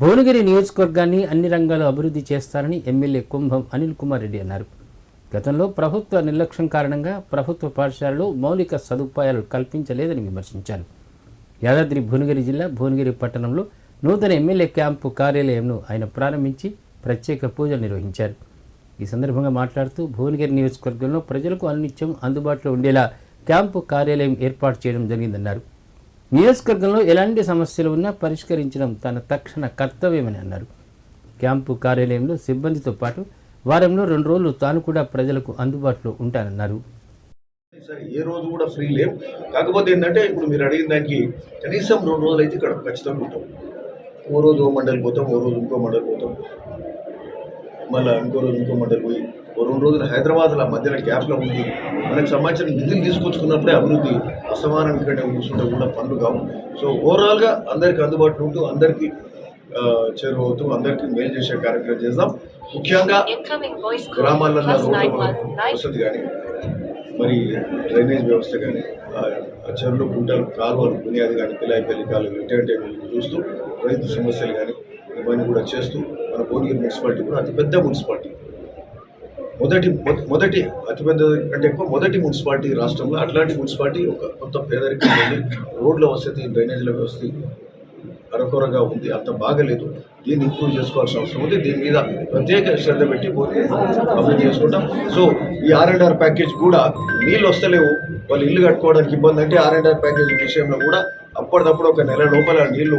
భువనగిరి నియోజకవర్గాన్ని అన్ని రంగాలు అభివృద్ధి చేస్తారని ఎమ్మెల్యే కుంభం అనిల్ కుమార్ రెడ్డి అన్నారు. గతంలో ప్రభుత్వ నిర్లక్ష్యం కారణంగా ప్రభుత్వ పాఠశాలలో మౌలిక సదుపాయాలు కల్పించలేదని విమర్శించారు. యాదాద్రి భువనగిరి జిల్లా భువనగిరి పట్టణంలో నూతన ఎమ్మెల్యే క్యాంపు కార్యాలయంను ఆయన ప్రారంభించి ప్రత్యేక పూజలు నిర్వహించారు. ఈ సందర్భంగా మాట్లాడుతూ భువనగిరి నియోజకవర్గంలో ప్రజలకు అన్నిత్యం అందుబాటులో ఉండేలా క్యాంపు కార్యాలయం ఏర్పాటు చేయడం జరిగిందన్నారు. నియోజకవర్గంలో ఎలాంటి సమస్యలు ఉన్నా పరిష్కరించడం తన తక్షణ కర్తవ్యమని అన్నారు. క్యాంపు కార్యాలయంలో సిబ్బందితో పాటు వారంలో రెండు రోజులు తాను కూడా ప్రజలకు అందుబాటులో ఉంటానన్నారు. ఏ రోజు కూడా ఫ్రీ లేవు. కాకపోతే ఏంటంటే ఇప్పుడు మీరు అడిగిన దానికి కనీసం రెండు రోజులు అయితే ఇక్కడ ఖచ్చితంగా ఉంటాం. ఓ రోజు ఓ మండలి పోతాం ఓ రోజు ఇంకో మండలి పోతాం. మళ్ళీ ఇంకో రోజు ఇంకో మండలి పోయి ఓ రెండు రోజులు హైదరాబాద్లో మధ్యలో గ్యాప్లో ఉంది మనకు సంబంధించిన నిధులు తీసుకొచ్చుకున్నప్పుడే అభివృద్ధి అసమానం ఇక్కడ కూర్చుంటే కూడా పనులు కావు. సో ఓవరాల్గా అందరికీ అందుబాటులో ఉంటూ అందరికీ చేరువవుతూ అందరికీ మేలు చేసే కార్యక్రమం చేద్దాం. ముఖ్యంగా గ్రామాలలో వసతి కానీ మరి డ్రైనేజ్ వ్యవస్థ కానీ చెరువులు గుంటలు కాలువలు బునియాది కానీ పిలాయిపల్లి కాలువలు ఇటువంటి చూస్తూ రైతు సమస్యలు కానీ ఇవన్నీ కూడా చేస్తూ మన భువనగిరి మున్సిపాలిటీ కూడా అతిపెద్ద మున్సిపాలిటీ. మొదటి మొ- మొదటి అతిపెద్ద అంటే ఎక్కువ మొదటి మున్సిపాలిటీ రాష్ట్రంలో అట్లాంటి మున్సిపాలిటీ ఒక కొంత పేదరికం ఉంది రోడ్ల వసతి డ్రైనేజీల వ్యవస్థ అరకొరగా ఉంది అంత బాగలేదు. దీన్ని ఇంప్రూవ్ చేసుకోవాల్సిన అవసరం ఉంది. దీని మీద ప్రత్యేక శ్రద్ధ పెట్టి పోతే అభివృద్ధి చేసుకుంటాం. సో ఈ ఆర్ అండ్ ఆర్ ప్యాకేజ్ కూడా నీళ్ళు వస్తలేవు. వాళ్ళు ఇల్లు కట్టుకోవడానికి ఇబ్బంది అంటే ఆర్ అండ్ ఆర్ ప్యాకేజ్ విషయంలో కూడా అప్పటిదప్పుడు ఒక నెల లోపల నీళ్ళు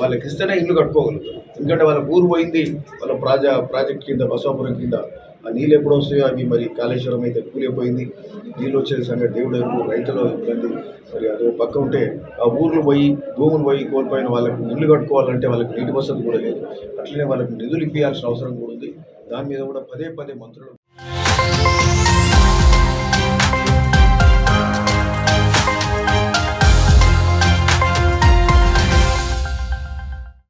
వాళ్ళకి ఇస్తేనే ఇల్లు కట్టుకోగలుగుతారు. ఎందుకంటే వాళ్ళ ఊరు పోయింది వాళ్ళ ప్రాజా ప్రాజెక్ట్ కింద బసవాపురం కింద ఆ నీళ్ళు ఎప్పుడు వస్తాయో అవి మరి కాళేశ్వరం అయితే కూలిపోయింది నీళ్ళు వచ్చే సంగతి దేవుడు ఎరుగు రైతుల ఇబ్బంది. మరి అది పక్క ఉంటే ఆ ఊర్లు పోయి భూములు పోయి కోల్పోయిన వాళ్ళకు ఇల్లు కట్టుకోవాలంటే వాళ్ళకి నీటి వసతి కూడా లేదు. అట్లనే వాళ్ళకి నిధులు ఇప్పించాల్సిన అవసరం కూడా ఉంది. దాని మీద కూడా పదే పదే మంత్రులు